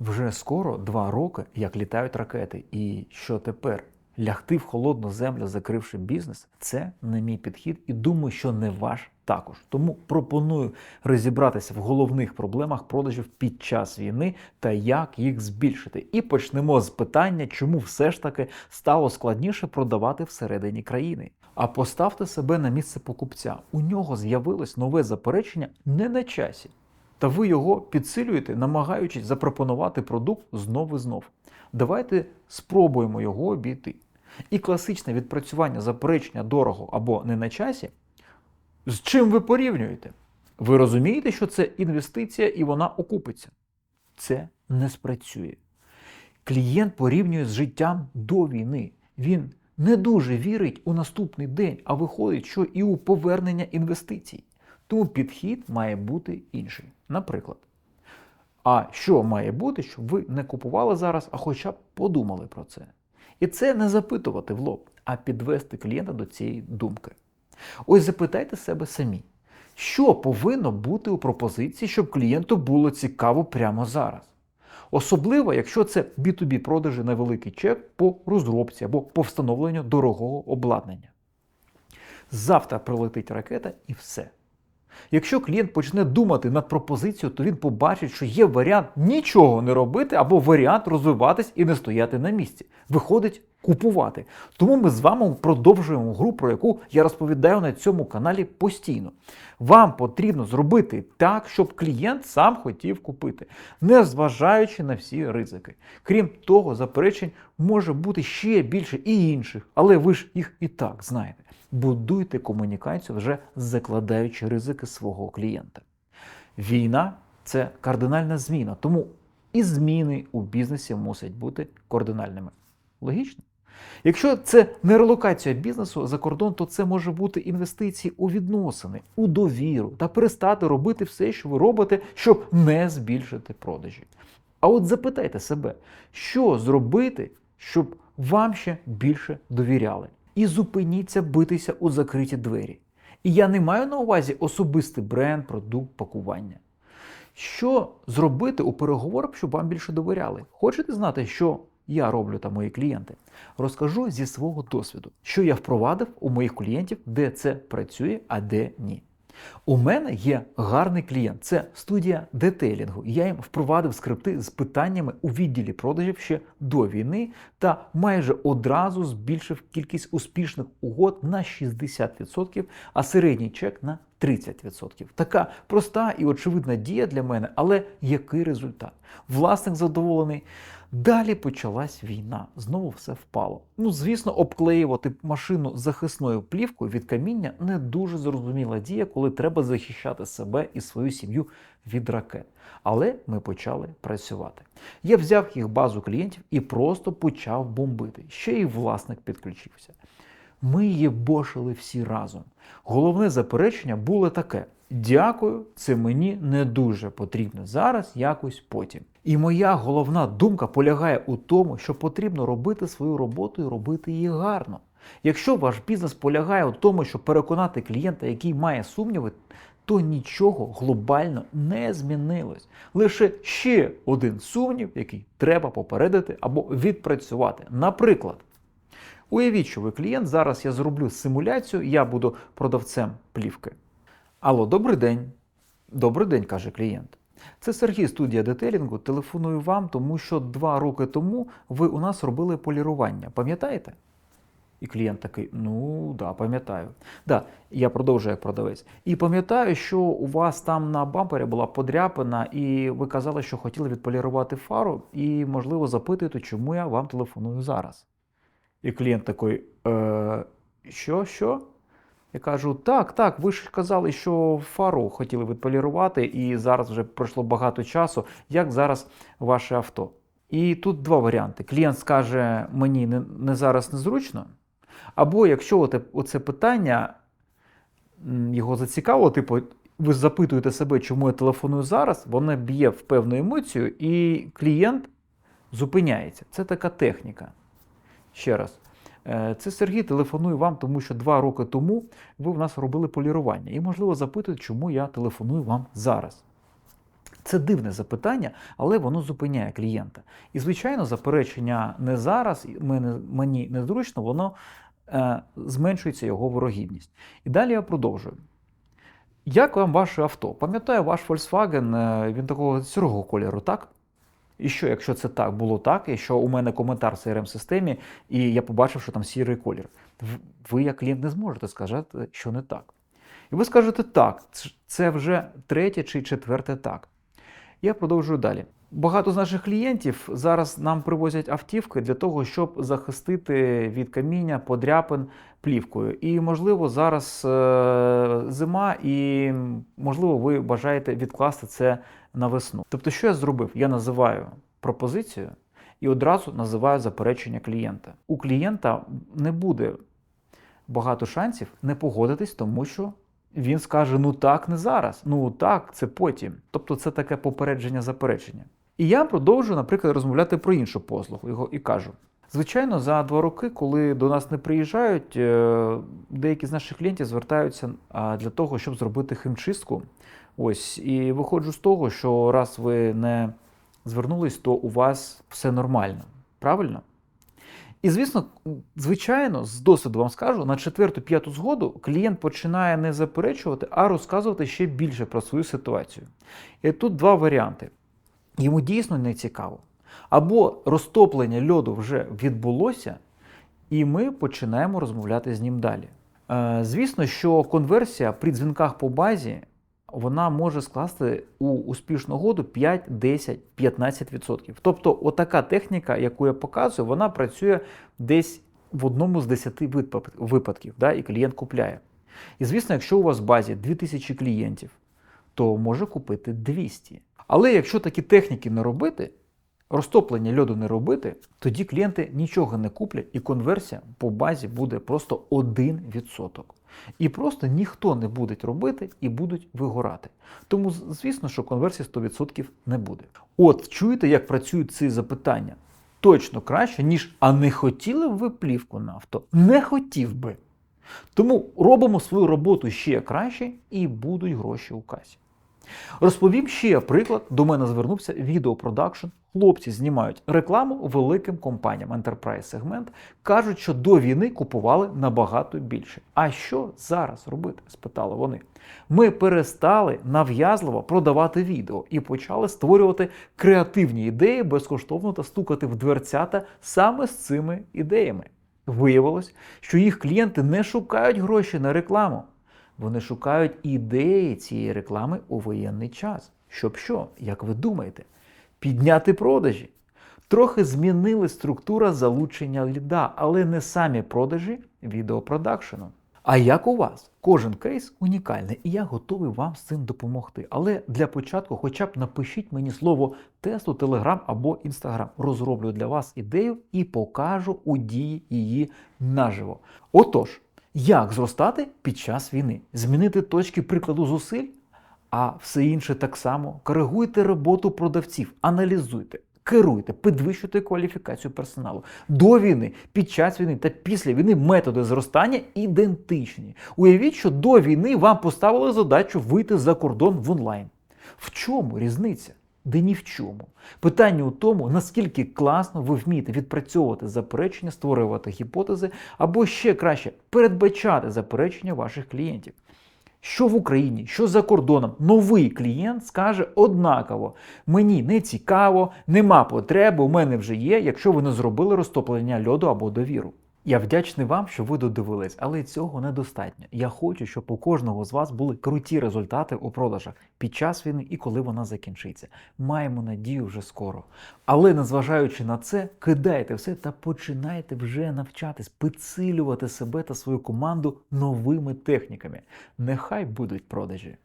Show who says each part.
Speaker 1: Вже скоро два роки, як літають ракети. І що тепер? Лягти в холодну землю, закривши бізнес, це не мій підхід, і думаю, що не ваш також. Тому пропоную розібратися в головних проблемах продажів під час війни та як їх збільшити. І почнемо з питання, чому все ж таки стало складніше продавати всередині країни. А поставте себе на місце покупця. У нього з'явилось нове заперечення не на часі. Та ви його підсилюєте, намагаючись запропонувати продукт знов і знов. Давайте спробуємо його обійти. І класичне відпрацювання заперечення дорого або не на часі. З чим ви порівнюєте? Ви розумієте, що це інвестиція і вона окупиться? Це не спрацює. Клієнт порівнює з життям до війни. Він не дуже вірить у наступний день, а виходить, що і у повернення інвестицій. Тому підхід має бути інший. Наприклад, а що має бути, щоб ви не купували зараз, а хоча б подумали про це. І це не запитувати в лоб, а підвести клієнта до цієї думки. Ось запитайте себе самі, що повинно бути у пропозиції, щоб клієнту було цікаво прямо зараз. Особливо, якщо це B2B продажі на великий чек по розробці або по встановленню дорогого обладнання. Завтра прилетить ракета і все. Якщо клієнт почне думати над пропозицією, то він побачить, що є варіант нічого не робити, або варіант розвиватись і не стояти на місці. Виходить купувати. Тому ми з вами продовжуємо гру, про яку я розповідаю на цьому каналі постійно. Вам потрібно зробити так, щоб клієнт сам хотів купити, не зважаючи на всі ризики. Крім того, заперечень може бути ще більше і інших, але ви ж їх і так знаєте. Будуйте комунікацію, вже закладаючи ризики свого клієнта. Війна це кардинальна зміна, тому і зміни у бізнесі мусять бути кардинальними. Логічно? Якщо це не релокація бізнесу за кордон, то це може бути інвестиції у відносини, у довіру та перестати робити все, що ви робите, щоб не збільшити продажі. А от запитайте себе, що зробити, щоб вам ще більше довіряли. І зупиніться битися у закриті двері. І я не маю на увазі особистий бренд, продукт, пакування. Що зробити у переговорах, щоб вам більше довіряли? Хочете знати, що я роблю та мої клієнти? Розкажу зі свого досвіду, що я впровадив у моїх клієнтів, де це працює, а де ні. У мене є гарний клієнт, це студія детейлінгу. Я їм впровадив скрипти з питаннями у відділі продажів ще до війни та майже одразу збільшив кількість успішних угод на 60%, а середній чек на 30%. Така проста і очевидна дія для мене, але який результат? Власник задоволений. Далі почалась війна, знову все впало. Ну, звісно, обклеювати машину захисною плівкою від каміння не дуже зрозуміла дія, коли треба захищати себе і свою сім'ю від ракет. Але ми почали працювати. Я взяв їх базу клієнтів і просто почав бомбити. Ще й власник підключився. Ми її бошили всі разом. Головне заперечення було таке: дякую, це мені не дуже потрібно зараз, якось потім. І моя головна думка полягає у тому, що потрібно робити свою роботу і робити її гарно. Якщо ваш бізнес полягає у тому, щоб переконати клієнта, який має сумніви, то нічого глобально не змінилось. Лише ще один сумнів, який треба попередити або відпрацювати. Наприклад, Уявіть, що ви клієнт, зараз я зроблю симуляцію, я буду продавцем плівки. Алло, добрий день. Добрий день, каже клієнт. Це Сергій, студія детелінгу. Телефоную вам, тому що два роки тому ви у нас робили полірування. Пам'ятаєте? І клієнт такий: ну да, пам'ятаю. Да, я продовжую як продавець. І пам'ятаю, що у вас там на бампері була подряпина, і ви казали, що хотіли відполірувати фару, і, можливо, запитуєте, чому я вам телефоную зараз. І клієнт такий, е, що, що? Я кажу, так, так, ви ж казали, що фару хотіли відполірувати, і зараз вже пройшло багато часу. Як зараз ваше авто? І тут два варіанти. Клієнт скаже, мені не, не зараз незручно. Або якщо оце питання його зацікавило, типу, ви запитуєте себе, чому я телефоную зараз, воно б'є в певну емоцію, і клієнт зупиняється. Це така техніка. Ще раз. Е, Це Сергій телефонує вам, тому що два роки тому ви в нас робили полірування. І, можливо, запитують, чому я телефоную вам зараз. Це дивне запитання, але воно зупиняє клієнта. І, звичайно, заперечення не зараз, мені незручно, воно е, зменшується його ворогідність. І далі я продовжую. Як вам ваше авто? Пам'ятаю, ваш Volkswagen, е, він такого сірого кольору, так? І що, якщо це так було так, і що у мене коментар в crm системі і я побачив, що там сірий колір, ви, як клієнт, не зможете сказати, що не так. І ви скажете так, це- вже третє чи четверте так. Я продовжую далі. Багато з наших клієнтів зараз нам привозять автівки для того, щоб захистити від каміння, подряпин плівкою. І, можливо, зараз е, зима, і можливо, ви бажаєте відкласти це на весну. Тобто, що я зробив? Я називаю пропозицію і одразу називаю заперечення клієнта. У клієнта не буде багато шансів не погодитись, тому що він скаже: ну так, не зараз, ну так, це потім. Тобто це таке попередження заперечення. І я продовжую, наприклад, розмовляти про іншу послугу його і кажу. Звичайно, за два роки, коли до нас не приїжджають, е, деякі з наших клієнтів звертаються для того, щоб зробити хімчистку. Ось, і виходжу з того, що раз ви не звернулись, то у вас все нормально. Правильно? І, звісно, звичайно, з досвіду вам скажу, на четверту-п'яту згоду клієнт починає не заперечувати, а розказувати ще більше про свою ситуацію. І тут два варіанти. Йому дійсно не цікаво. Або розтоплення льоду вже відбулося, і ми починаємо розмовляти з ним далі. Е, Звісно, що конверсія при дзвінках по базі вона може скласти у успішну году 5, 10, 15%. Тобто, отака техніка, яку я показую, вона працює десь в одному з 10 випадків, да, і клієнт купляє. І звісно, якщо у вас в базі 2000 клієнтів, то може купити 200. Але якщо такі техніки не робити, розтоплення льоду не робити, тоді клієнти нічого не куплять, і конверсія по базі буде просто 1%. І просто ніхто не буде робити і будуть вигорати. Тому, звісно, що конверсії 100% не буде. От чуєте, як працюють ці запитання? Точно краще, ніж а не хотіли б ви плівку на авто? Не хотів би. Тому робимо свою роботу ще краще і будуть гроші у касі. Розповім ще приклад. До мене звернувся відеопродакшн. Хлопці знімають рекламу великим компаніям Enterprise сегмент. Кажуть, що до війни купували набагато більше. А що зараз робити? спитали вони. Ми перестали нав'язливо продавати відео і почали створювати креативні ідеї безкоштовно та стукати в дверцята саме з цими ідеями. Виявилось, що їх клієнти не шукають гроші на рекламу. Вони шукають ідеї цієї реклами у воєнний час. Щоб що, як ви думаєте, підняти продажі? Трохи змінили структура залучення ліда, але не самі продажі відеопродакшену. А як у вас? Кожен кейс унікальний, і я готовий вам з цим допомогти. Але для початку, хоча б напишіть мені слово тесту, Телеграм або Інстаграм. Розроблю для вас ідею і покажу у дії її наживо. Отож, як зростати під час війни? Змінити точки прикладу зусиль? А все інше так само. Коригуйте роботу продавців, аналізуйте, керуйте, підвищуйте кваліфікацію персоналу. До війни, під час війни та після війни методи зростання ідентичні. Уявіть, що до війни вам поставили задачу вийти за кордон в онлайн. В чому різниця? Де ні в чому. Питання у тому, наскільки класно ви вмієте відпрацьовувати заперечення, створювати гіпотези, або ще краще передбачати заперечення ваших клієнтів. Що в Україні, що за кордоном, новий клієнт скаже однаково: мені не цікаво, нема потреби, у мене вже є, якщо ви не зробили розтоплення льоду або довіру. Я вдячний вам, що ви додивились, але цього недостатньо. Я хочу, щоб у кожного з вас були круті результати у продажах під час війни і коли вона закінчиться. Маємо надію вже скоро. Але незважаючи на це, кидайте все та починайте вже навчатись, підсилювати себе та свою команду новими техніками. Нехай будуть продажі.